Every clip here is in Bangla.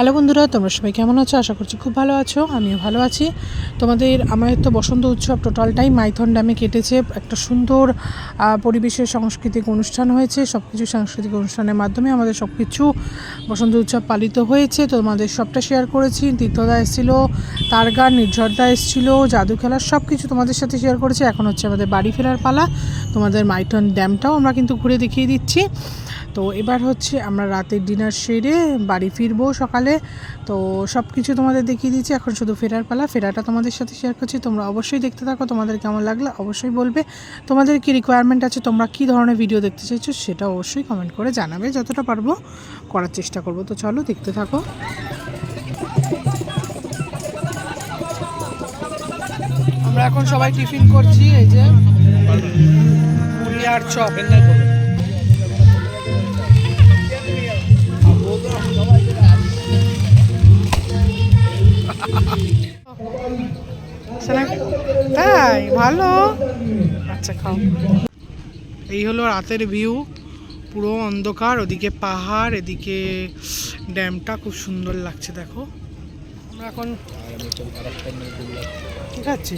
হ্যালো বন্ধুরা, তোমরা সবাই কেমন আছো? আশা করছি খুব ভালো আছো, আমিও ভালো আছি। তোমাদের আমার তো বসন্ত উৎসব টোটালটাই মাইথন ড্যামে কেটেছে। একটা সুন্দর পরিবেশের সাংস্কৃতিক অনুষ্ঠান হয়েছে। সব কিছু সাংস্কৃতিক অনুষ্ঠানের মাধ্যমে আমাদের সব কিছু বসন্ত উৎসব পালিত হয়েছে। তোমাদের সবটা শেয়ার করেছি। তীর্থদা এসেছিল তারগা নির্ঝরদা এসেছিল, জাদু খেলার সব কিছু তোমাদের সাথে শেয়ার করেছি। এখন হচ্ছে আমাদের বাড়ি ফেরার পালা। তোমাদের মাইথন ড্যামটাও আমরা কিন্তু ঘুরে দেখিয়ে দিচ্ছি। তো এবার হচ্ছে আমরা রাতের ডিনার সেরে বাড়ি ফিরবো সকালে। তো সব কিছু তোমাদের দেখিয়ে দিচ্ছি, এখন শুধু ফেরার পালা। ফেরাটা তোমাদের সাথে শেয়ার করছি, তোমরা অবশ্যই দেখতে থাকো, তোমাদের কেমন লাগল অবশ্যই বলবে। তোমাদের কি রিকোয়ারমেন্ট আছে, তোমরা কী ধরনের ভিডিও দেখতে চাইছো সেটা অবশ্যই কমেন্ট করে জানাবে, যতটা পারব করার চেষ্টা করব। তো চলো দেখতে থাকো। আমরা এখন সবাই টিফিন করছি, এই যে। আর চপ ভালো। আচ্ছা খাও। এই হলো রাতের ভিউ। পুরো অন্ধকার ওদিকে পাহাড় এদিকে ড্যামটা খুব সুন্দর লাগছে দেখো। আমরা এখন ঠিক আছে।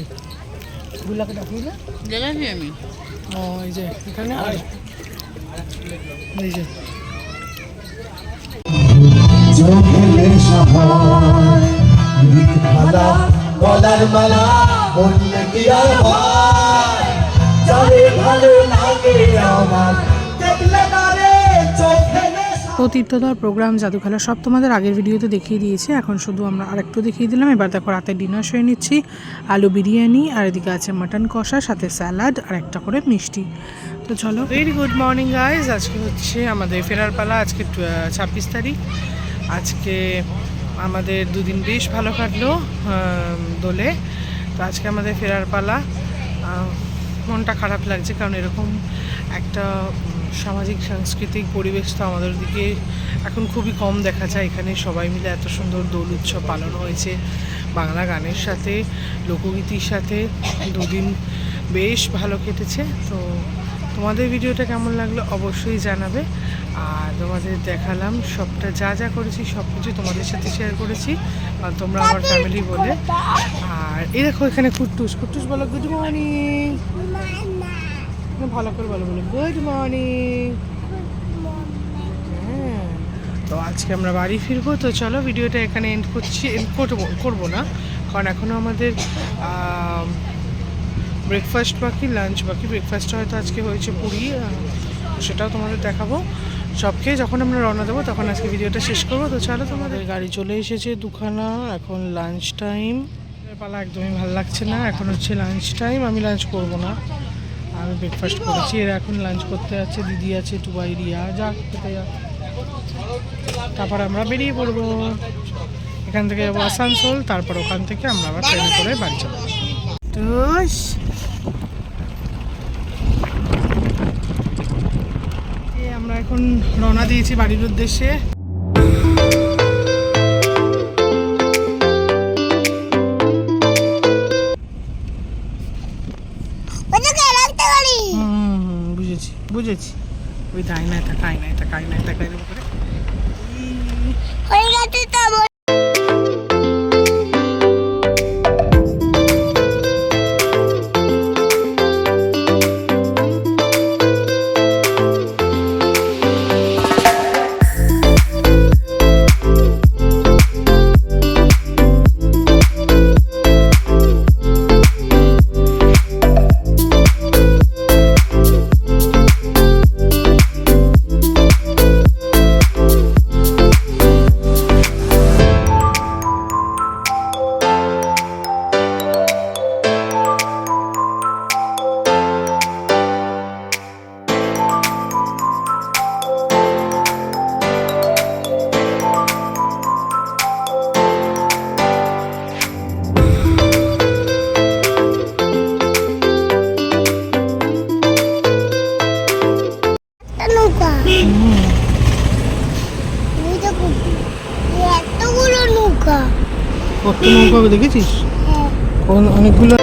গুলাকে ডাকি না? দেখেছি আমি। ও এই যে এখানে। আর এই যে। চোখের সহায় মিথ্যালা গলার মালা। বললে কি আর হয়? যারে ভালো লাগে আমার দেখলে না রে চোখে তো তীর্থধর প্রোগ্রাম জাদু খেলা সব তোমাদের আগের ভিডিওতে দেখিয়ে দিয়েছে। এখন শুধু আমরা আরেকটু দেখিয়ে দিলাম। এবার দেখো রাতে ডিনার সেরে নিচ্ছি আলু বিরিয়ানি আর এদিকে আছে মাটন কষা সাথে স্যালাড আর একটা করে মিষ্টি। তো চলো। ভেরি গুড মর্নিং গাইজ আজকে হচ্ছে আমাদের ফেরার পালা আজকে ছাব্বিশ তারিখ। আজকে আমাদের দুদিন বেশ ভালো কাটলো দোলে। তো আজকে আমাদের ফেরার পালা। মনটা খারাপ লাগছে কারণ এরকম একটা সামাজিক, সাংস্কৃতিক পরিবেশ তো আমাদের দিকে এখন খুবই কম দেখা যায়। এখানে সবাই মিলে এত সুন্দর দোল উৎসব পালন হয়েছে বাংলা গানের সাথে, লোকগীতির সাথে। দুদিন বেশ ভালো কেটেছে। তো তোমাদের ভিডিওটা কেমন লাগল অবশ্যই জানাবে। আর তোমাদের দেখালাম সবটা যা যা করেছি সব কিছু তোমাদের সাথে শেয়ার করেছি। আর তোমরা আমার ফ্যামিলি বলে। আর এই দেখো এখানে কুট্টুস। কুট্টুস বলো গুড মর্নিং ভালো করে বলো বলো গুড মর্নিং হ্যাঁ। তো আজকে আমরা বাড়ি ফিরবো। তো চলো ভিডিওটা এখানে এন্ড করছি এন্ড করব করব না। কারণ এখনও আমাদের ব্রেকফাস্ট বাকি লাঞ্চ বাকি। ব্রেকফাস্টটা হয়তো আজকে হয়েছে পুরি সেটাও তোমাদের দেখাবো। সব খেয়ে যখন আমরা রওনা দেবো, তখন আজকে ভিডিওটা শেষ করব। তো চলো তোমাদের গাড়ি চলে এসেছে দুখানা, এখন লাঞ্চ টাইম পালা একদমই ভালো লাগছে না, এখন হচ্ছে লাঞ্চ টাইম আমি লাঞ্চ করব না। আমি ব্রেকফাস্ট করেছি, এরা এখন লাঞ্চ করতে যাচ্ছে, দিদি আছে, টুবাই, রিয়া, যা, খেতে যা। তারপর আমরা বেরিয়ে পড়ব। এখান থেকে যাব আসানসোল, তারপর ওখান থেকে আমরা আবার ট্রেনে করে বাড়ি যাব টুস এই আমরা এখন রওনা দিয়েছি বাড়ির উদ্দেশ্যে। বুঝেছি বুঝেছি। ওই থাকা না এরকম করে নৌকা। কত নৌকা দেখেছিস? হ্যাঁ। অনেকগুলো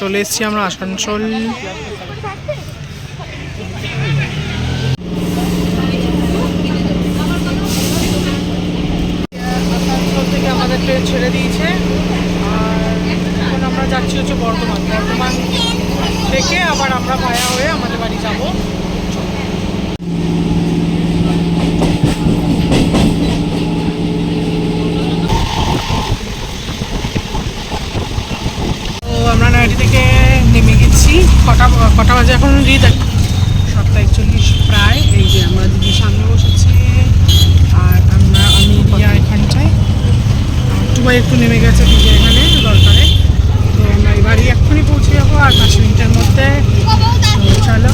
চলে এসেছি আমরা আসানসোল ট্রেন ছেড়ে দিয়েছে। আর এখন আমরা যাচ্ছি হচ্ছে বর্ধমান। বর্ধমান থেকে আবার আমরা ভায়া হয়ে আমাদের বাড়ি যাব। কটা কটা দেখ, সাতটা একচল্লিশ প্রায়। এই যে আমরা দিদি সামনে বসেছি। আর আমরা আমি রিয়া এখানটায় টুবাই একটু নেমে গেছে কিন্তু এখানে, দরকারে। তো আমরা বাড়ি এক্ষুনি পৌঁছে যাব আর পাঁচ মিনিটের মধ্যে। চলো।